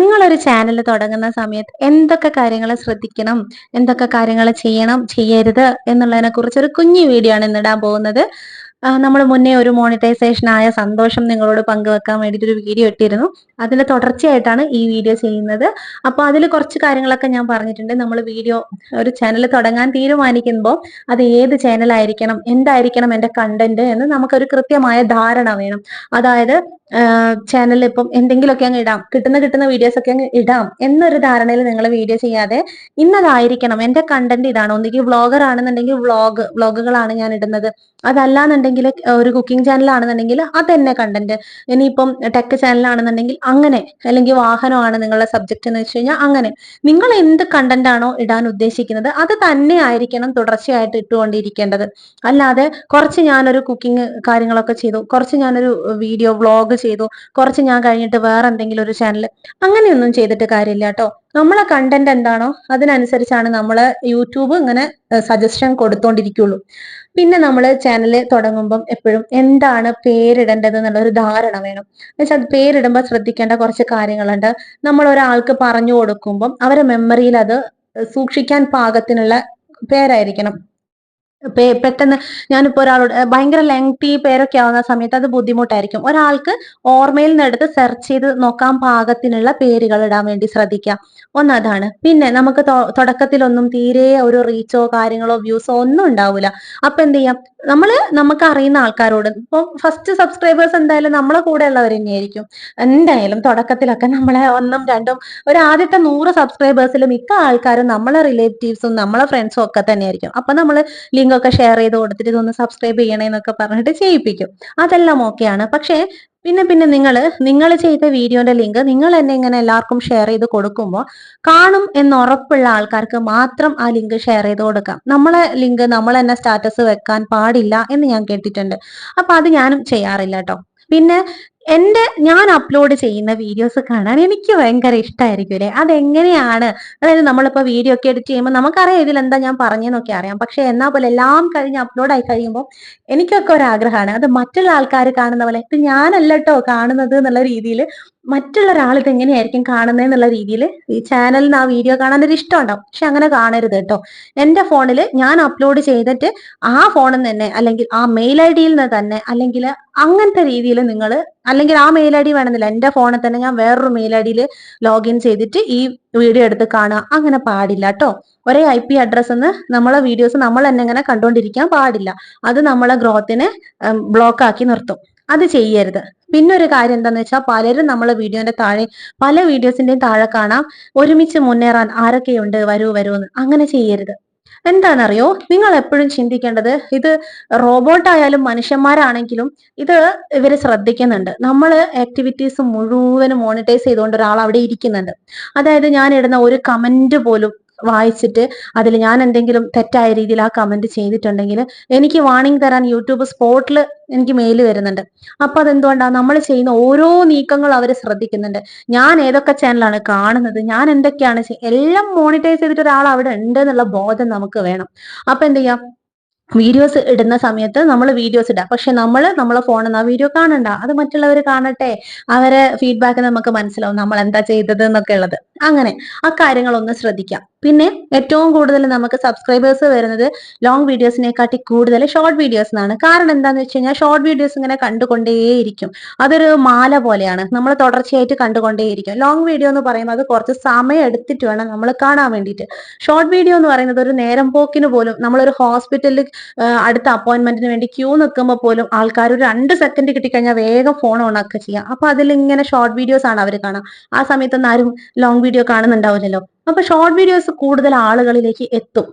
നിങ്ങളൊരു ചാനൽ തുടങ്ങുന്ന സമയത്ത് എന്തൊക്കെ കാര്യങ്ങൾ ശ്രദ്ധിക്കണം എന്തൊക്കെ കാര്യങ്ങൾ ചെയ്യണം ചെയ്യരുത് എന്നുള്ളതിനെ കുറിച്ച് ഒരു കുഞ്ഞു വീഡിയോ ആണ് ഇന്നിടാൻ പോകുന്നത്. നമ്മൾ മുന്നേ ഒരു മോണിറ്റൈസേഷൻ ആയ സന്തോഷം നിങ്ങളോട് പങ്കുവെക്കാൻ വേണ്ടിയിട്ട് ഒരു വീഡിയോ ഇട്ടിരുന്നു. അതിന്റെ തുടർച്ചയായിട്ടാണ് ഈ വീഡിയോ ചെയ്യുന്നത്. അപ്പോൾ അതിൽ കുറച്ച് കാര്യങ്ങളൊക്കെ ഞാൻ പറഞ്ഞിട്ടുണ്ട്. നമ്മൾ വീഡിയോ ഒരു ചാനൽ തുടങ്ങാൻ തീരുമാനിക്കുമ്പോൾ അത് ഏത് ചാനലായിരിക്കണം എന്തായിരിക്കണം എന്റെ കണ്ടന്റ് എന്ന് നമുക്കൊരു കൃത്യമായ ധാരണ വേണം. അതായത് ചാനലിൽ ഇപ്പം എന്തെങ്കിലുമൊക്കെ അങ്ങ് ഇടാം കിട്ടുന്ന കിട്ടുന്ന വീഡിയോസ് ഒക്കെ അങ്ങ് ഇടാം എന്നൊരു ധാരണയിൽ നിങ്ങൾ വീഡിയോ ചെയ്യാതെ ഇന്നതായിരിക്കണം എന്റെ കണ്ടന്റ് ഇതാണ്. ഒന്നുകിൽ വ്ളോഗർ ആണെന്നുണ്ടെങ്കിൽ വ്ളോഗ് വ്ളോഗുകളാണ് ഞാൻ ഇടുന്നത്. അതല്ലാന്നുണ്ടെങ്കിൽ ഒരു കുക്കിംഗ് ചാനൽ ആണെന്നുണ്ടെങ്കിൽ അത് തന്നെ കണ്ടന്റ് ഇനിയിപ്പം ടെക് ചാനൽ ആണെന്നുണ്ടെങ്കിൽ അങ്ങനെ അല്ലെങ്കിൽ വാഹനമാണ് നിങ്ങളുടെ സബ്ജക്റ്റ് എന്ന് വെച്ച് കഴിഞ്ഞാൽ അങ്ങനെ. നിങ്ങൾ എന്ത് കണ്ടന്റ് ആണോ ഇടാൻ ഉദ്ദേശിക്കുന്നത് അത് തന്നെ ആയിരിക്കണം തുടർച്ചയായിട്ട് ഇട്ടുകൊണ്ടിരിക്കേണ്ടത്. അല്ലാതെ കുറച്ച് ഞാനൊരു കുക്കിംഗ് കാര്യങ്ങളൊക്കെ ചെയ്തു കുറച്ച് ഞാനൊരു വീഡിയോ വ്ളോഗ് ചെയ്തു കുറച്ച് ഞാൻ കഴിഞ്ഞിട്ട് വേറെ എന്തെങ്കിലും ഒരു ചാനൽ അങ്ങനെയൊന്നും ചെയ്തിട്ട് കാര്യമില്ല കേട്ടോ. നമ്മളെ കണ്ടന്റ് എന്താണോ അതിനനുസരിച്ചാണ് നമ്മൾ യൂട്യൂബ് ഇങ്ങനെ സജഷൻ കൊടുത്തോണ്ടിരിക്കുള്ളൂ. പിന്നെ നമ്മൾ ചാനൽ തുടങ്ങുമ്പം എപ്പോഴും എന്താണ് പേരിടേണ്ടത് എന്നുള്ള ഒരു ധാരണ വേണം. എന്നുവെച്ചാൽ പേരിടുമ്പോൾ ശ്രദ്ധിക്കേണ്ട കുറച്ച് കാര്യങ്ങളുണ്ട്. നമ്മൾ ഒരാൾക്ക് പറഞ്ഞു കൊടുക്കുമ്പം അവരെ മെമ്മറിയിൽ അത് സൂക്ഷിക്കാൻ പാകത്തിനുള്ള പേരായിരിക്കണം. പെട്ടെന്ന് ഞാനിപ്പോ ഒരാളോട് ഭയങ്കര ലെങ്തി പേരൊക്കെ ആവുന്ന സമയത്ത് അത് ബുദ്ധിമുട്ടായിരിക്കും. ഒരാൾക്ക് ഓർമ്മയിൽ നിന്നെടുത്ത് സെർച്ച് ചെയ്ത് നോക്കാൻ പാകത്തിനുള്ള പേരുകൾ ഇടാൻ വേണ്ടി ശ്രദ്ധിക്കുക. ഒന്നതാണ് പിന്നെ നമുക്ക് തുടക്കത്തിലൊന്നും തീരെ ഒരു റീച്ചോ കാര്യങ്ങളോ വ്യൂസോ ഒന്നും ഉണ്ടാവില്ല അപ്പൊ എന്ത് ചെയ്യാം? നമ്മൾ നമുക്ക് അറിയുന്ന ആൾക്കാരോട് ഇപ്പൊ ഫസ്റ്റ് സബ്സ്ക്രൈബേഴ്സ് എന്തായാലും നമ്മളെ കൂടെ ഉള്ളവർ തന്നെയായിരിക്കും. എന്തായാലും തുടക്കത്തിലൊക്കെ നമ്മളെ ഒന്നും രണ്ടും ഒരു ആദ്യത്തെ നൂറ് സബ്സ്ക്രൈബേഴ്സിൽ മിക്ക ആൾക്കാരും നമ്മളെ റിലേറ്റീവ്സും നമ്മളെ ഫ്രണ്ട്സും ഒക്കെ തന്നെയായിരിക്കും. അപ്പൊ നമ്മൾ ലിങ്ക് ഒക്കെ ഷെയർ ചെയ്ത് കൊടുത്തിട്ട് ഇതൊന്ന് സബ്സ്ക്രൈബ് ചെയ്യണേന്നൊക്കെ പറഞ്ഞിട്ട് ചെയ്യിപ്പിക്കും. അതെല്ലാം ഓക്കെയാണ് പക്ഷേ പിന്നെ പിന്നെ നിങ്ങൾ നിങ്ങൾ ചെയ്ത വീഡിയോന്റെ ലിങ്ക് നിങ്ങൾ തന്നെ ഇങ്ങനെ എല്ലാവർക്കും ഷെയർ ചെയ്ത് കൊടുക്കുമ്പോൾ കാണും എന്ന് ഉറപ്പുള്ള ആൾക്കാർക്ക് മാത്രം ആ ലിങ്ക് ഷെയർ ചെയ്ത് കൊടുക്കാം. നമ്മളെ ലിങ്ക് നമ്മൾ തന്നെ സ്റ്റാറ്റസ് വെക്കാൻ പാടില്ല എന്ന് ഞാൻ കേട്ടിട്ടുണ്ട്. അപ്പൊ അത് ഞാനും ചെയ്യാറില്ല കേട്ടോ പിന്നെ എന്റെ ഞാൻ അപ്ലോഡ് ചെയ്യുന്ന വീഡിയോസ് കാണാൻ എനിക്ക് ഭയങ്കര ഇഷ്ടമായിരിക്കും അല്ലേ? അതെങ്ങനെയാണ്? അതായത് നമ്മളിപ്പോ വീഡിയോ ഒക്കെ എഡിറ്റ് ചെയ്യുമ്പോൾ നമുക്കറിയാം ഇതിൽ എന്താ ഞാൻ പറഞ്ഞെന്നൊക്കെ അറിയാം. പക്ഷെ എന്നാ പോലെ എല്ലാം കഴിഞ്ഞ് അപ്ലോഡ് ആയി കഴിയുമ്പോൾ എനിക്കൊക്കെ ഒരു ആഗ്രഹമാണ് അത് മറ്റുള്ള ആൾക്കാർ കാണുന്ന പോലെ ഇത് ഞാനല്ല കേട്ടോ കാണുന്നത് എന്നുള്ള രീതിയിൽ മറ്റുള്ള ഒരാൾ ഇത് എങ്ങനെയായിരിക്കും കാണുന്നത് എന്നുള്ള രീതിയിൽ ഈ ചാനലിന് ആ വീഡിയോ കാണാൻ ഒരു ഇഷ്ടം ഉണ്ടാവും പക്ഷെ അങ്ങനെ കാണരുത് കേട്ടോ. എന്റെ ഫോണിൽ ഞാൻ അപ്ലോഡ് ചെയ്തിട്ട് ആ ഫോണിൽ തന്നെ അല്ലെങ്കിൽ ആ മെയിൽ ഐ ഡിയിൽ നിന്ന് തന്നെ അല്ലെങ്കിൽ അങ്ങനത്തെ രീതിയിൽ നിങ്ങൾ അല്ലെങ്കിൽ ആ മെയിൽ ഐ ഡി വേണമെന്നില്ല. എന്റെ ഫോണിൽ തന്നെ ഞാൻ വേറൊരു മെയിൽ ഐ ഡിയിൽ ലോഗിൻ ചെയ്തിട്ട് ഈ വീഡിയോ എടുത്ത് കാണുക. അങ്ങനെ പാടില്ല കേട്ടോ. ഒരേ ഐ പി അഡ്രസ് എന്ന് നമ്മളെ വീഡിയോസ് നമ്മൾ തന്നെ ഇങ്ങനെ കണ്ടുകൊണ്ടിരിക്കാൻ പാടില്ല. അത് നമ്മളെ ഗ്രോത്തിനെ ബ്ലോക്ക് ആക്കി നിർത്തും. അത് ചെയ്യരുത്. പിന്നെ ഒരു കാര്യം എന്താന്ന് വെച്ചാൽ പലരും നമ്മളെ വീഡിയോന്റെ താഴെ പല വീഡിയോസിന്റെയും താഴെ കാണാം ഒരുമിച്ച് മുന്നേറാൻ ആരൊക്കെയുണ്ട് വരൂ വരൂ എന്ന് അങ്ങനെ ചെയ്യരുത്. എന്താണെന്നറിയോ? നിങ്ങൾ എപ്പോഴും ചിന്തിക്കേണ്ടത് ഇത് റോബോട്ടായാലും മനുഷ്യന്മാരാണെങ്കിലും ഇത് ഇവർ ശ്രദ്ധിക്കുന്നുണ്ട്. നമ്മൾ ആക്ടിവിറ്റീസ് മുഴുവനും മോണിറ്റൈസ് ചെയ്തുകൊണ്ട് ഒരാൾ അവിടെ ഇരിക്കുന്നുണ്ട്. അതായത് ഞാൻ ഇടുന്ന ഒരു കമന്റ് പോലും വായിച്ചിട്ട് അതിൽ ഞാൻ എന്തെങ്കിലും തെറ്റായ രീതിയിൽ ആ കമന്റ് ചെയ്തിട്ടുണ്ടെങ്കിൽ എനിക്ക് വാണിംഗ് തരാൻ യൂട്യൂബ് സ്പോട്ടിൽ എനിക്ക് മെയിൽ വരുന്നുണ്ട്. അപ്പൊ അതെന്തുകൊണ്ടാണ് നമ്മൾ ചെയ്യുന്ന ഓരോ നീക്കങ്ങളും അവർ ശ്രദ്ധിക്കുന്നുണ്ട്. ഞാൻ ഏതൊക്കെ ചാനലാണ് കാണുന്നത്? ഞാൻ എന്തൊക്കെയാണ് എല്ലാം മോണിറ്റൈസ് ചെയ്തിട്ട് ഒരാൾ അവിടെ ഉണ്ട് എന്നുള്ള ബോധം നമുക്ക് വേണം. അപ്പൊ എന്ത് ചെയ്യാം? വീഡിയോസ് ഇടുന്ന സമയത്ത് നമ്മൾ വീഡിയോസ് ഇടാം. പക്ഷെ നമ്മൾ നമ്മളെ ഫോണിൽ ആ വീഡിയോ കാണണ്ട. അത് മറ്റുള്ളവർ കാണട്ടെ. അവരെ ഫീഡ്ബാക്ക് നമുക്ക് മനസ്സിലാവും. നമ്മൾ എന്താ ചെയ്തത് എന്നൊക്കെ ഉള്ളത്. അങ്ങനെ ആ കാര്യങ്ങളൊന്ന് ശ്രദ്ധിക്കാം. പിന്നെ ഏറ്റവും കൂടുതൽ നമുക്ക് സബ്സ്ക്രൈബേഴ്സ് വരുന്നത് ലോങ് വീഡിയോസിനെക്കാട്ടി കൂടുതൽ ഷോർട്ട് വീഡിയോസ് എന്നാണ് കാരണം എന്താന്ന് വെച്ച് കഴിഞ്ഞാൽ ഷോർട്ട് വീഡിയോസ് ഇങ്ങനെ കണ്ടുകൊണ്ടേയിരിക്കും. അതൊരു മാല പോലെയാണ്. നമ്മൾ തുടർച്ചയായിട്ട് കണ്ടുകൊണ്ടേയിരിക്കും. ലോങ് വീഡിയോ എന്ന് പറയുമ്പോൾ അത് കുറച്ച് സമയം എടുത്തിട്ട് വേണം നമ്മൾ കാണാൻ വേണ്ടിയിട്ട്. ഷോർട്ട് വീഡിയോ എന്ന് പറയുന്നത് ഒരു നേരം പോക്കിന് പോലും നമ്മളൊരു ഹോസ്പിറ്റലിൽ അടുത്ത അപ്പോയിന്റ്മെന്റിന് വേണ്ടി ക്യൂ നിൽക്കുമ്പോൾ പോലും ആൾക്കാർ ഒരു രണ്ട് സെക്കൻഡ് കിട്ടിക്കഴിഞ്ഞാൽ വേഗം ഫോൺ ഓൺ ചെയ്യാം. അപ്പൊ അതിൽ ഇങ്ങനെ ഷോർട്ട് വീഡിയോസ് ആണ് അവർ കാണാം. ആ സമയത്തൊന്നും ആരും ലോങ് വീഡിയോ കാണുന്നുണ്ടാവില്ലല്ലോ. അപ്പൊ ഷോർട്ട് വീഡിയോസ് കൂടുതൽ ആളുകളിലേക്ക് എത്തും.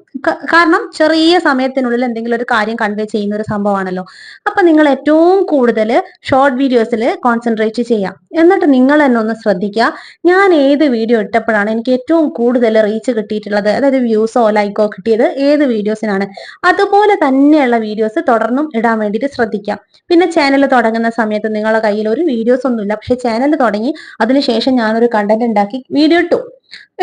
കാരണം ചെറിയ സമയത്തിനുള്ളിൽ എന്തെങ്കിലും ഒരു കാര്യം കൺവേ ചെയ്യുന്ന ഒരു സംഭവമാണല്ലോ. അപ്പൊ നിങ്ങൾ ഏറ്റവും കൂടുതൽ ഷോർട്ട് വീഡിയോസിൽ കോൺസെൻട്രേറ്റ് ചെയ്യാം. എന്നിട്ട് നിങ്ങൾ തന്നെ ഒന്ന് ശ്രദ്ധിക്കുക. ഞാൻ ഏത് വീഡിയോ ഇട്ടപ്പോഴാണ് എനിക്ക് ഏറ്റവും കൂടുതൽ റീച്ച് കിട്ടിയിട്ടുള്ളത്? അതായത് വ്യൂസോ ലൈക്കോ കിട്ടിയത് ഏത് വീഡിയോസിനാണ് അതുപോലെ തന്നെയുള്ള വീഡിയോസ് തുടർന്നും ഇടാൻ വേണ്ടിയിട്ട് ശ്രദ്ധിക്കാം. പിന്നെ ചാനൽ തുടങ്ങുന്ന സമയത്ത് നിങ്ങളുടെ കയ്യിൽ ഒരു വീഡിയോസ് ഒന്നുമില്ല. പക്ഷെ ചാനൽ തുടങ്ങി അതിനുശേഷം ഞാനൊരു കണ്ടന്റ് ഉണ്ടാക്കി വീഡിയോ ഇട്ടു.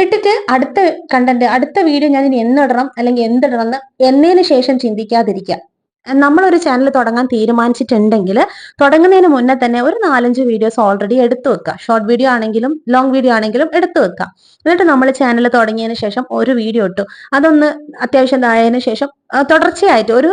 ഇട്ടിട്ട് അടുത്ത കണ്ടന്റ് അടുത്ത വീഡിയോ ഞാൻ ഇനി എന്നിടണം അല്ലെങ്കിൽ എന്തിടണം എന്ന് എന്നതിന് ശേഷം ചിന്തിക്കാതിരിക്കുക. നമ്മളൊരു ചാനൽ തുടങ്ങാൻ തീരുമാനിച്ചിട്ടുണ്ടെങ്കിൽ തുടങ്ങുന്നതിന് മുന്നേ തന്നെ ഒരു നാലഞ്ച് വീഡിയോസ് ഓൾറെഡി എടുത്തു വെക്കുക. ഷോർട്ട് വീഡിയോ ആണെങ്കിലും ലോങ് വീഡിയോ ആണെങ്കിലും എടുത്തു വെക്കുക. എന്നിട്ട് നമ്മൾ ചാനൽ തുടങ്ങിയതിന് ശേഷം ഒരു വീഡിയോ ഇട്ടു. അതൊന്ന് അത്യാവശ്യം ആയതിനു ശേഷം തുടർച്ചയായിട്ട് ഒരു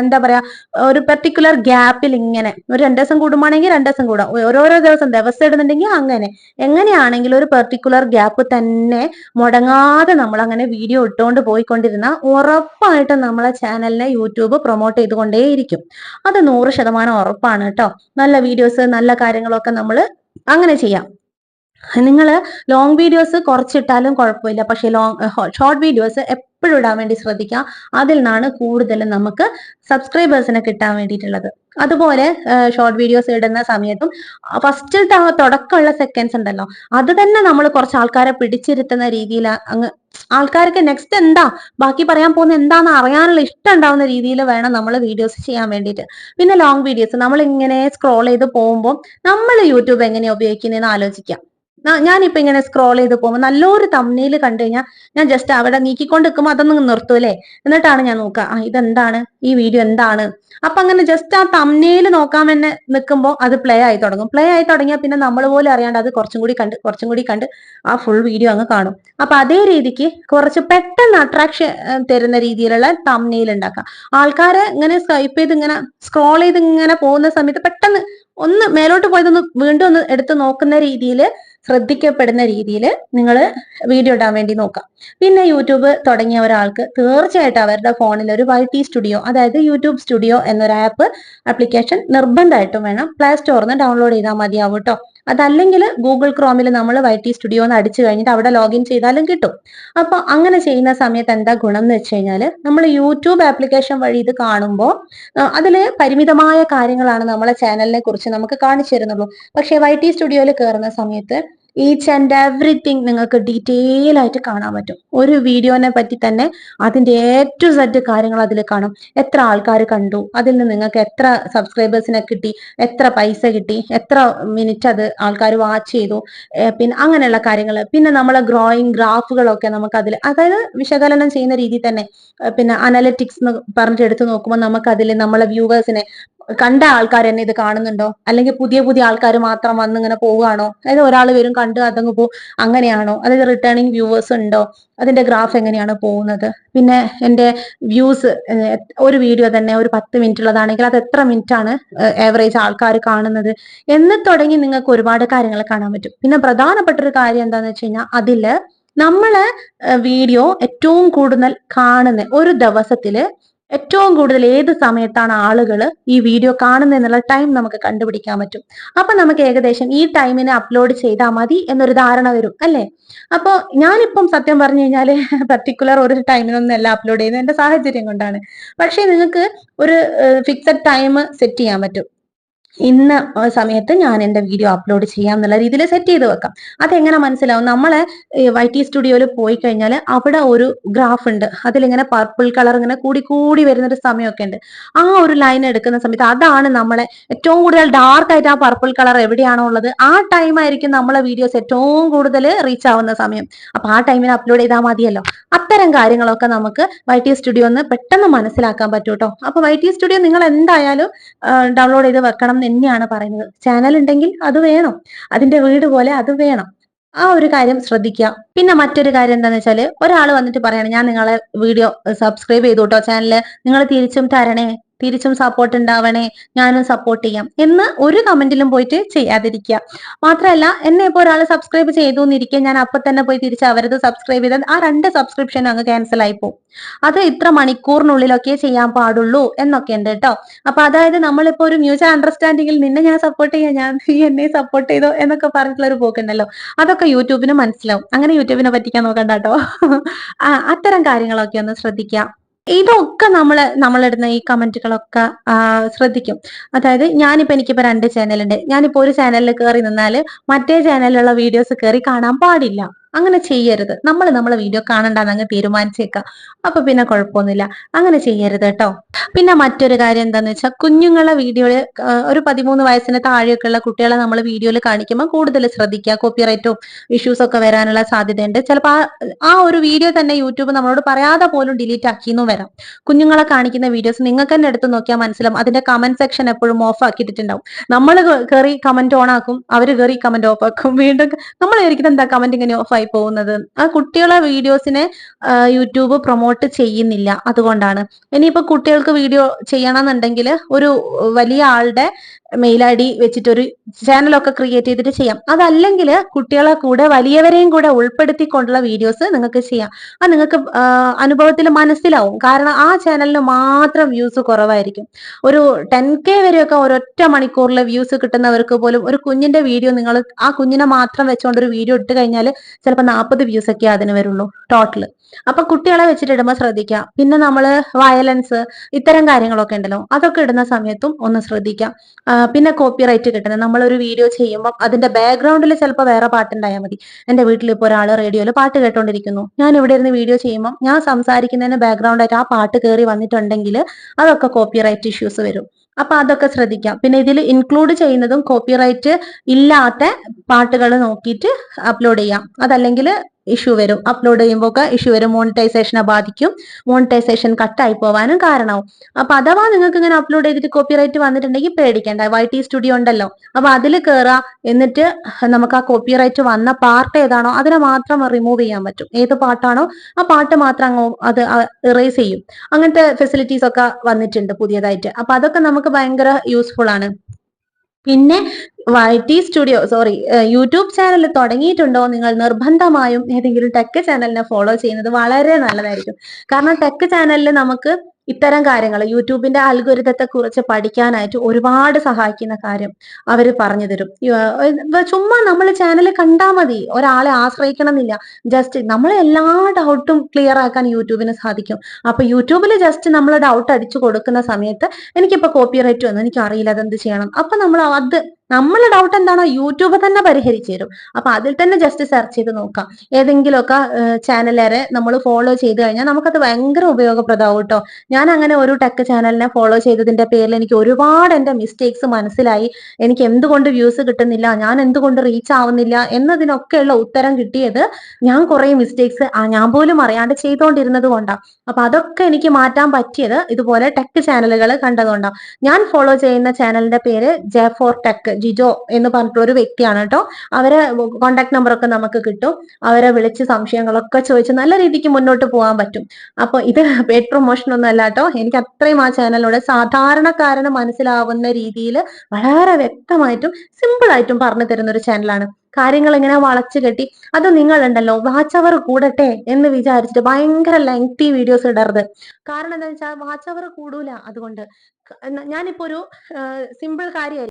എന്താ പറയാ ഒരു പെർട്ടിക്കുലർ ഗ്യാപ്പിൽ ഇങ്ങനെ ഒരു രണ്ട് ദിവസം കൂടുമ്പോണെങ്കിൽ രണ്ട് ദിവസം കൂടാം. ഓരോരോ ദിവസം ദിവസം ഇടുന്നുണ്ടെങ്കിൽ അങ്ങനെ. എങ്ങനെയാണെങ്കിൽ ഒരു പെർട്ടിക്കുലർ ഗ്യാപ്പ് തന്നെ മുടങ്ങാതെ നമ്മൾ അങ്ങനെ വീഡിയോ ഇട്ടുകൊണ്ട് പോയിക്കൊണ്ടിരുന്ന ഉറപ്പായിട്ട് നമ്മളെ ചാനലിനെ യൂട്യൂബ് പ്രൊമോട്ട് ചെയ്തുകൊണ്ടേയിരിക്കും. അത് നൂറ് ശതമാനം ഉറപ്പാണ് കേട്ടോ. നല്ല വീഡിയോസ് നല്ല കാര്യങ്ങളൊക്കെ നമ്മൾ അങ്ങനെ ചെയ്യാം. നിങ്ങൾ ലോങ് വീഡിയോസ് കുറച്ചിട്ടാലും കുഴപ്പമില്ല. പക്ഷെ ലോങ് ഷോർട്ട് വീഡിയോസ് എപ്പോഴും ഇടാൻ വേണ്ടി ശ്രദ്ധിക്കുക. അതിൽ നിന്നാണ് കൂടുതലും നമുക്ക് സബ്സ്ക്രൈബേഴ്സിനെ കിട്ടാൻ വേണ്ടിയിട്ടുള്ളത്. അതുപോലെ ഷോർട്ട് വീഡിയോസ് ഇടുന്ന സമയത്തും ഫസ്റ്റ് തുടക്കമുള്ള സെക്കൻഡ്സ് ഉണ്ടല്ലോ അത് തന്നെ നമ്മൾ കുറച്ച് ആൾക്കാരെ പിടിച്ചിരുത്തുന്ന രീതിയിൽ അങ്ങ് ആൾക്കാർക്ക് നെക്സ്റ്റ് എന്താ ബാക്കി പറയാൻ പോകുന്ന എന്താന്ന് അറിയാനുള്ള ഇഷ്ടം ഉണ്ടാവുന്ന രീതിയിൽ വേണം നമ്മൾ വീഡിയോസ് ചെയ്യാൻ വേണ്ടിയിട്ട്. പിന്നെ ലോങ് വീഡിയോസ് നമ്മൾ ഇങ്ങനെ സ്ക്രോൾ ചെയ്ത് പോകുമ്പോൾ നമ്മൾ യൂട്യൂബ് എങ്ങനെയാണ് ഉപയോഗിക്കുന്നതെന്ന് ആലോചിക്കാം ഞാനിപ്പോ ഇങ്ങനെ സ്ക്രോൾ ചെയ്ത് പോകുമ്പോൾ നല്ലൊരു തമ്മിൽ കണ്ടു കഴിഞ്ഞാൽ ഞാൻ ജസ്റ്റ് അവിടെ നീക്കിക്കൊണ്ട് നിൽക്കുമ്പോൾ അതൊന്നും നിർത്തൂലേ എന്നിട്ടാണ് ഞാൻ നോക്കുക ആ ഇതെന്താണ്? ഈ വീഡിയോ എന്താണ്? അപ്പൊ അങ്ങനെ ജസ്റ്റ് ആ തമ്മിൽ നോക്കാൻ തന്നെ നിൽക്കുമ്പോൾ അത് പ്ലേ ആയി തുടങ്ങും. പ്ലേ ആയി തുടങ്ങിയാൽ പിന്നെ നമ്മൾ പോലും അറിയാണ്ട് അത് കുറച്ചും കൂടി കണ്ട് കുറച്ചും കൂടി കണ്ട് ആ ഫുൾ വീഡിയോ അങ്ങ് കാണും. അപ്പൊ അതേ രീതിക്ക് കുറച്ച് പെട്ടെന്ന് അട്രാക്ഷൻ തരുന്ന രീതിയിലുള്ള തമ്മിൽ ഉണ്ടാക്കാം. ആൾക്കാരെ ഇങ്ങനെ സ്വൈപ്പ് ചെയ്ത് ഇങ്ങനെ സ്ക്രോൾ ചെയ്ത് ഇങ്ങനെ പോകുന്ന സമയത്ത് പെട്ടെന്ന് ഒന്ന് മേലോട്ട് പോയതൊന്ന് വീണ്ടും ഒന്ന് എടുത്ത് നോക്കുന്ന രീതിയിൽ ശ്രദ്ധിക്കപ്പെടുന്ന രീതിയിൽ നിങ്ങൾ വീഡിയോ ഇടാൻ വേണ്ടി നോക്കാം. പിന്നെ യൂട്യൂബ് തുടങ്ങിയ ഒരാൾക്ക് തീർച്ചയായിട്ടും അവരുടെ ഫോണിൽ ഒരു വൈ ടി സ്റ്റുഡിയോ അതായത് യൂട്യൂബ് സ്റ്റുഡിയോ എന്നൊരു ആപ്പ് ആപ്ലിക്കേഷൻ നിർബന്ധമായിട്ടും വേണം. പ്ലേ സ്റ്റോറിൽ നിന്ന് ഡൗൺലോഡ് ചെയ്താൽ മതിയാവും കേട്ടോ അതല്ലെങ്കിൽ ഗൂഗിൾ ക്രോമിൽ നമ്മൾ വൈ ടി സ്റ്റുഡിയോ എന്ന് അടിച്ചു കഴിഞ്ഞിട്ട് അവിടെ ലോഗിൻ ചെയ്താലും കിട്ടും. അപ്പൊ അങ്ങനെ ചെയ്യുന്ന സമയത്ത് എന്താ ഗുണം എന്ന് വെച്ച് കഴിഞ്ഞാൽ നമ്മൾ യൂട്യൂബ് ആപ്ലിക്കേഷൻ വഴി ഇത് കാണുമ്പോൾ അതിൽ പരിമിതമായ കാര്യങ്ങളാണ് നമ്മളെ ചാനലിനെ കുറിച്ച് നമുക്ക് കാണിച്ചു തരുന്നുള്ളൂ. പക്ഷേ വൈ ടി സ്റ്റുഡിയോയിൽ കയറുന്ന സമയത്ത് ഈച്ച് ആൻഡ് എവറിത്തിങ് നിങ്ങൾക്ക് ഡീറ്റെയിൽ ആയിട്ട് കാണാൻ പറ്റും. ഒരു വീഡിയോനെ പറ്റി തന്നെ അതിന്റെ എ സെറ്റ് കാര്യങ്ങൾ അതിൽ കാണും. എത്ര ആൾക്കാർ കണ്ടു? അതിൽ നിന്ന് നിങ്ങൾക്ക് എത്ര സബ്സ്ക്രൈബേഴ്സിനെ കിട്ടി? എത്ര പൈസ കിട്ടി? എത്ര മിനിറ്റ് അത് ആൾക്കാർ വാച്ച് ചെയ്തു? പിന്നെ അങ്ങനെയുള്ള കാര്യങ്ങൾ. പിന്നെ നമ്മളെ ഗ്രോയിങ് ഗ്രാഫുകളൊക്കെ നമുക്ക് അതിൽ അതായത് വിശകലനം ചെയ്യുന്ന രീതി തന്നെ. പിന്നെ അനലറ്റിക്സ് എന്ന് പറഞ്ഞിട്ട് എടുത്തു നോക്കുമ്പോൾ നമുക്ക് അതിൽ നമ്മളെ വ്യൂവേഴ്സിനെ കണ്ട ആൾക്കാർ തന്നെ ഇത് കാണുന്നുണ്ടോ? അല്ലെങ്കിൽ പുതിയ പുതിയ ആൾക്കാർ മാത്രം വന്ന് ഇങ്ങനെ പോവുകയാണോ? അതായത് ഒരാൾ വരും കണ്ട് അതങ്ങ് പോകും അങ്ങനെയാണോ? അതായത് റിട്ടേണിങ് വ്യൂവേഴ്സ് ഉണ്ടോ? അതിന്റെ ഗ്രാഫ് എങ്ങനെയാണ് പോകുന്നത്? പിന്നെ എന്റെ വ്യൂസ് ഒരു വീഡിയോ തന്നെ ഒരു പത്ത് മിനിറ്റ് ഉള്ളതാണെങ്കിൽ അത് എത്ര മിനിറ്റ് ആണ് ഏവറേജ് ആൾക്കാർ കാണുന്നത്? എന്ന് തുടങ്ങി നിങ്ങൾക്ക് ഒരുപാട് കാര്യങ്ങൾ കാണാൻ പറ്റും. പിന്നെ പ്രധാനപ്പെട്ട ഒരു കാര്യം എന്താന്ന് വെച്ച് കഴിഞ്ഞാൽ അതിൽ നമ്മളെ വീഡിയോ ഏറ്റവും കൂടുതൽ കാണുന്ന ഒരു ദിവസത്തിൽ ഏറ്റവും കൂടുതൽ ഏത് സമയത്താണ് ആളുകൾ ഈ വീഡിയോ കാണുന്നത് എന്നുള്ള ടൈം നമുക്ക് കണ്ടുപിടിക്കാൻ പറ്റും. അപ്പൊ നമുക്ക് ഏകദേശം ഈ ടൈമിന് അപ്ലോഡ് ചെയ്താൽ മതി എന്നൊരു ധാരണ വരും അല്ലേ? അപ്പോൾ ഞാനിപ്പം സത്യം പറഞ്ഞു കഴിഞ്ഞാൽ പർട്ടിക്കുലർ ഒരു ടൈമിനൊന്നും അല്ല അപ്ലോഡ് ചെയ്യുന്നത് എന്റെ സാഹചര്യം കൊണ്ടാണ്. പക്ഷേ നിങ്ങൾക്ക് ഒരു ഫിക്സഡ് ടൈം സെറ്റ് ചെയ്യാൻ പറ്റും. ഇന്ന സമയത്ത് ഞാൻ എന്റെ വീഡിയോ അപ്ലോഡ് ചെയ്യാം എന്നുള്ള രീതിയിൽ സെറ്റ് ചെയ്ത് വെക്കാം. അതെങ്ങനെ മനസ്സിലാവും? നമ്മളെ വൈ ടി സ്റ്റുഡിയോയിൽ പോയി കഴിഞ്ഞാൽ അവിടെ ഒരു ഗ്രാഫ് ഉണ്ട്. അതിലിങ്ങനെ പർപ്പിൾ കളർ ഇങ്ങനെ കൂടി കൂടി വരുന്ന ഒരു സമയമൊക്കെ ഉണ്ട്. ആ ഒരു ലൈൻ എടുക്കുന്ന സമയത്ത് അതാണ് നമ്മളെ ഏറ്റവും കൂടുതൽ ഡാർക്ക് ആയിട്ട് ആ പർപ്പിൾ കളർ എവിടെയാണോ ഉള്ളത്. ആ ടൈം ആയിരിക്കും നമ്മളെ വീഡിയോസ് ഏറ്റവും കൂടുതൽ റീച്ച് ആവുന്ന സമയം. അപ്പൊ ആ ടൈമിന് അപ്ലോഡ് ചെയ്താൽ മതിയല്ലോ. അത്തരം കാര്യങ്ങളൊക്കെ നമുക്ക് വൈ ടി സ്റ്റുഡിയോ ഒന്ന് പെട്ടെന്ന് മനസ്സിലാക്കാൻ പറ്റൂട്ടോ. അപ്പൊ വൈ ടി സ്റ്റുഡിയോ നിങ്ങൾ എന്തായാലും ഡൗൺലോഡ് ചെയ്ത് വെക്കണം. എന്ന് തന്നെയാണ് പറയുന്നത്. ചാനൽ ഉണ്ടെങ്കിൽ അത് വേണം. അതിന്റെ വീട് പോലെ അത് വേണം. ആ ഒരു കാര്യം ശ്രദ്ധിക്കുക. പിന്നെ മറ്റൊരു കാര്യം എന്താണെന്ന് വെച്ചാൽ ഒരാൾ വന്നിട്ട് പറയണം ഞാൻ നിങ്ങളെ വീഡിയോ സബ്സ്ക്രൈബ് ചെയ്തു കേട്ടോ ചാനൽ നിങ്ങൾ തിരിച്ചും തരണേ. തിരിച്ചും സപ്പോർട്ട് ഉണ്ടാവണേ ഞാനും സപ്പോർട്ട് ചെയ്യാം എന്ന് ഒരു കമന്റിലും പോയിട്ട് ചെയ്യാതിരിക്കുക മാത്രമല്ല എന്നെ ഇപ്പോൾ ഒരാൾ സബ്സ്ക്രൈബ് ചെയ്തു എന്നിരിക്കെ ഞാൻ അപ്പൊ തന്നെ പോയി തിരിച്ച് അവരത് സബ്സ്ക്രൈബ് ചെയ്താൽ ആ രണ്ട് സബ്സ്ക്രിപ്ഷൻ അങ്ങ് ക്യാൻസൽ ആയി പോകും അത് ഇത്ര മണിക്കൂറിനുള്ളിലൊക്കെ ചെയ്യാൻ പാടുള്ളൂ എന്നൊക്കെ ഉണ്ട് കേട്ടോ അപ്പൊ അതായത് നമ്മളിപ്പോ ഒരു മ്യൂച്വൽ അണ്ടർസ്റ്റാൻഡിങ്ങിൽ നിന്നെ ഞാൻ സപ്പോർട്ട് ചെയ്യാം ഞാൻ നീ എന്നെ സപ്പോർട്ട് ചെയ്തോ എന്നൊക്കെ പറഞ്ഞിട്ടുള്ള ഒരു പോക്കുണ്ടല്ലോ. അതൊക്കെ യൂട്യൂബിന് മനസ്സിലാവും. അങ്ങനെ യൂട്യൂബിനെ പറ്റിക്കാൻ നോക്കണ്ട കേട്ടോ അത്തരം കാര്യങ്ങളൊക്കെ ഒന്ന് ശ്രദ്ധിക്കുക ഇതൊക്കെ നമ്മൾ നമ്മളിടുന്ന ഈ കമന്റുകളൊക്കെ ശ്രദ്ധിക്കും. അതായത് ഞാനിപ്പോ എനിക്കിപ്പോ രണ്ട് ചാനലുണ്ട് ഞാനിപ്പോ ഒരു ചാനലിൽ കയറി നിന്നാൽ മറ്റേ ചാനലിലുള്ള വീഡിയോസ് കയറി കാണാൻ പാടില്ല. അങ്ങനെ ചെയ്യരുത്. നമ്മൾ നമ്മളെ വീഡിയോ കാണണ്ടെന്ന് അങ്ങ് തീരുമാനിച്ചേക്കാം. അപ്പൊ പിന്നെ കുഴപ്പമൊന്നുമില്ല അങ്ങനെ ചെയ്യരുത് കേട്ടോ പിന്നെ മറ്റൊരു കാര്യം എന്താന്ന് വെച്ചാൽ കുഞ്ഞുങ്ങളെ വീഡിയോയിൽ ഒരു പതിമൂന്ന് വയസ്സിന് താഴെയൊക്കെയുള്ള കുട്ടികളെ നമ്മൾ വീഡിയോയിൽ കാണിക്കുമ്പോൾ കൂടുതൽ ശ്രദ്ധിക്കുക. കോപ്പിറൈറ്റും ഇഷ്യൂസ് ഒക്കെ വരാനുള്ള സാധ്യതയുണ്ട്. ചിലപ്പോൾ ആ ഒരു വീഡിയോ തന്നെ യൂട്യൂബ് നമ്മളോട് പറയാതെ പോലും ഡിലീറ്റ് ആക്കിയെന്നും വരാം. കുഞ്ഞുങ്ങളെ കാണിക്കുന്ന വീഡിയോസ് നിങ്ങൾക്ക് തന്നെ എടുത്ത് നോക്കിയാൽ മനസ്സിലാവും. അതിന്റെ കമന്റ് സെക്ഷൻ എപ്പോഴും ഓഫ് ആക്കിയിട്ടുണ്ടാവും നമ്മൾ കയറി കമന്റ് ഓൺ ആക്കും. അവർ കയറി കമന്റ് ഓഫ് ആക്കും. വീണ്ടും നമ്മൾ എന്താ കമന്റ് ഇങ്ങനെ ഓഫ് ആയി പോകുന്നത്. ആ കുട്ടികളെ വീഡിയോസിനെ യൂട്യൂബ് പ്രൊമോട്ട് ചെയ്യുന്നില്ല. അതുകൊണ്ടാണ്. ഇനിയിപ്പോ കുട്ടികൾക്ക് വീഡിയോ ചെയ്യണമെന്നുണ്ടെങ്കിൽ ഒരു വലിയ ആളുടെ മെയിൽ ഐ ഡി വെച്ചിട്ടൊരു ചാനലൊക്കെ ക്രിയേറ്റ് ചെയ്തിട്ട് ചെയ്യാം. അതല്ലെങ്കിൽ കുട്ടികളെ കൂടെ വലിയവരെയും കൂടെ ഉൾപ്പെടുത്തിക്കൊണ്ടുള്ള വീഡിയോസ് നിങ്ങൾക്ക് ചെയ്യാം. അത് നിങ്ങൾക്ക് അനുഭവത്തിൽ മനസ്സിലാവും. കാരണം ആ ചാനലിന് മാത്രം വ്യൂസ് കുറവായിരിക്കും. ഒരു ടെൻ കെ വരെയൊക്കെ ഒരൊറ്റ മണിക്കൂറിൽ വ്യൂസ് കിട്ടുന്നവർക്ക് പോലും ഒരു കുഞ്ഞിന്റെ വീഡിയോ നിങ്ങൾ ആ കുഞ്ഞിനെ മാത്രം വെച്ചുകൊണ്ട് ഒരു വീഡിയോ ഇട്ട് കഴിഞ്ഞാൽ ചിലപ്പോൾ നാൽപ്പത് വ്യൂസ് ഒക്കെ അതിന് വരുള്ളൂ ടോട്ടൽ അപ്പൊ കുട്ടികളെ വെച്ചിട്ട് ഇടുമ്പോൾ ശ്രദ്ധിക്കാം. പിന്നെ നമ്മൾ വയലൻസ് ഇത്തരം കാര്യങ്ങളൊക്കെ ഉണ്ടല്ലോ അതൊക്കെ ഇടുന്ന സമയത്തും ഒന്ന് ശ്രദ്ധിക്കാം. പിന്നെ കോപ്പിറൈറ്റ് കിട്ടുന്നത്. നമ്മളൊരു വീഡിയോ ചെയ്യുമ്പോൾ അതിന്റെ ബാക്ക്ഗ്രൗണ്ടിൽ ചിലപ്പോൾ വേറെ പാട്ടുണ്ടായാൽ മതി. എന്റെ വീട്ടിൽ ഇപ്പോൾ ഒരാൾ റേഡിയോയിൽ പാട്ട് കേട്ടോണ്ടിരിക്കുന്നു. ഞാൻ ഇവിടെ ഇരുന്ന് വീഡിയോ ചെയ്യുമ്പോൾ ഞാൻ സംസാരിക്കുന്നതിന് ബാക്ക്ഗ്രൗണ്ട് ആയിട്ട് ആ പാട്ട് കയറി വന്നിട്ടുണ്ടെങ്കിൽ അതൊക്കെ കോപ്പിറൈറ്റ് ഇഷ്യൂസ് വരും. അപ്പൊ അതൊക്കെ ശ്രദ്ധിക്കാം. പിന്നെ ഇതിൽ ഇൻക്ലൂഡ് ചെയ്യുന്നതും കോപ്പിറൈറ്റ് ഇല്ലാത്ത പാട്ടുകൾ നോക്കിയിട്ട് അപ്ലോഡ് ചെയ്യാം. അതല്ലെങ്കിൽ ഇഷ്യൂ വരും. അപ്ലോഡ് ചെയ്യുമ്പോൾ ഒക്കെ ഇഷ്യൂ വരും മോണിറ്റൈസേഷനെ ബാധിക്കും. മോണിറ്റൈസേഷൻ കട്ടായി പോവാനും കാരണവും. അപ്പൊ അഥവാ നിങ്ങൾക്ക് ഇങ്ങനെ അപ്ലോഡ് ചെയ്തിട്ട് കോപ്പിറൈറ്റ് വന്നിട്ടുണ്ടെങ്കിൽ പേടിക്കേണ്ട. വൈ ടി സ്റ്റുഡിയോ ഉണ്ടല്ലോ. അപ്പൊ അതിൽ കയറുക എന്നിട്ട് നമുക്ക് ആ കോപ്പിറൈറ്റ് വന്ന പാർട്ട് ഏതാണോ അതിനെ മാത്രം റിമൂവ് ചെയ്യാൻ പറ്റും. ഏത് പാട്ടാണോ ആ പാട്ട് മാത്രം അങ്ങ് അത് ഇറേസ് ചെയ്യും. അങ്ങനത്തെ ഫെസിലിറ്റീസ് ഒക്കെ വന്നിട്ടുണ്ട് പുതിയതായിട്ട്. അപ്പൊ അതൊക്കെ നമുക്ക് ഭയങ്കര യൂസ്ഫുൾ ആണ്. പിന്നെ T studio sorry YouTube channel തുടങ്ങിയിട്ടുണ്ടോ നിങ്ങൾ നിർബന്ധമായും ഏതെങ്കിലും ടെക് ചാനലിനെ ഫോളോ ചെയ്യുന്നത് വളരെ നല്ലതായിരിക്കും. കാരണം ടെക് ചാനലിൽ നമുക്ക് ഇത്തരം കാര്യങ്ങൾ യൂട്യൂബിന്റെ അൽഗുരിതത്തെ കുറിച്ച് പഠിക്കാനായിട്ട് ഒരുപാട് സഹായിക്കുന്ന കാര്യം അവർ പറഞ്ഞു തരും. ചുമ്മാ നമ്മൾ ചാനൽ കണ്ടാൽ മതി. ഒരാളെ ആശ്രയിക്കണമെന്നില്ല. ജസ്റ്റ് നമ്മളെ എല്ലാ ഡൗട്ടും ക്ലിയർ ആക്കാൻ യൂട്യൂബിന് സാധിക്കും. അപ്പൊ യൂട്യൂബിൽ ജസ്റ്റ് നമ്മൾ ഡൗട്ട് അടിച്ചു കൊടുക്കുന്ന സമയത്ത് എനിക്കിപ്പോ കോപ്പി റൈറ്റ് വന്നു. എനിക്ക് അറിയില്ല അതെന്ത് ചെയ്യണം. അപ്പൊ നമ്മൾ അത് നമ്മളെ ഡൗട്ട് എന്താണോ യൂട്യൂബ് തന്നെ പരിഹരിച്ചു തരും. അപ്പൊ അതിൽ തന്നെ ജസ്റ്റ് സെർച്ച് ചെയ്ത് നോക്കാം. ഏതെങ്കിലുമൊക്കെ ചാനലേറെ നമ്മൾ ഫോളോ ചെയ്ത് കഴിഞ്ഞാൽ നമുക്കത് ഭയങ്കര ഉപയോഗപ്രദമാവും കേട്ടോ. ഞാൻ അങ്ങനെ ഒരു ടെക് ചാനലിനെ ഫോളോ ചെയ്തതിന്റെ പേരിൽ എനിക്ക് ഒരുപാട് എന്റെ മിസ്റ്റേക്സ് മനസ്സിലായി. എനിക്ക് എന്തുകൊണ്ട് വ്യൂസ് കിട്ടുന്നില്ല ഞാൻ എന്തുകൊണ്ട് റീച്ച് ആവുന്നില്ല എന്നതിനൊക്കെയുള്ള ഉത്തരം കിട്ടിയത് ഞാൻ കുറെ മിസ്റ്റേക്സ് ഞാൻ പോലും അറിയാണ്ട് ചെയ്തുകൊണ്ടിരുന്നത് കൊണ്ടാണ് അപ്പൊ അതൊക്കെ എനിക്ക് മാറ്റാൻ പറ്റിയത് ഇതുപോലെ ടെക് ചാനലുകൾ കണ്ടതുകൊണ്ടാണ് ഞാൻ ഫോളോ ചെയ്യുന്ന ചാനലിന്റെ പേര് ജെ ഫോർ ടെക് ജിജോ എന്ന് പറഞ്ഞിട്ടുള്ള ഒരു വ്യക്തിയാണ് കേട്ടോ. അവരെ കോണ്ടാക്ട് നമ്പർ ഒക്കെ നമുക്ക് കിട്ടും. അവരെ വിളിച്ച് സംശയങ്ങളൊക്കെ ചോദിച്ച് നല്ല രീതിക്ക് മുന്നോട്ട് പോകാൻ പറ്റും. അപ്പൊ ഇത് പേഡ് പ്രൊമോഷൻ ഒന്നും അല്ല കേട്ടോ. എനിക്ക് അത്രയും ആ ചാനലിലൂടെ സാധാരണക്കാരന് മനസ്സിലാവുന്ന രീതിയിൽ വളരെ വ്യക്തമായിട്ടും സിമ്പിൾ ആയിട്ടും പറഞ്ഞു തരുന്ന ഒരു ചാനലാണ് കാര്യങ്ങൾ ഇങ്ങനെ വളച്ചു കെട്ടി. അത് നിങ്ങളുണ്ടല്ലോ വാച്ച് അവർ കൂടട്ടെ എന്ന് വിചാരിച്ചിട്ട് ഭയങ്കര ലെങ്തി വീഡിയോസ് ഇടരുത്. കാരണം എന്താ വെച്ചാൽ വാച്ച് അവർ കൂടൂല. അതുകൊണ്ട് ഞാനിപ്പോ ഒരു സിമ്പിൾ കാര്യമായിരിക്കും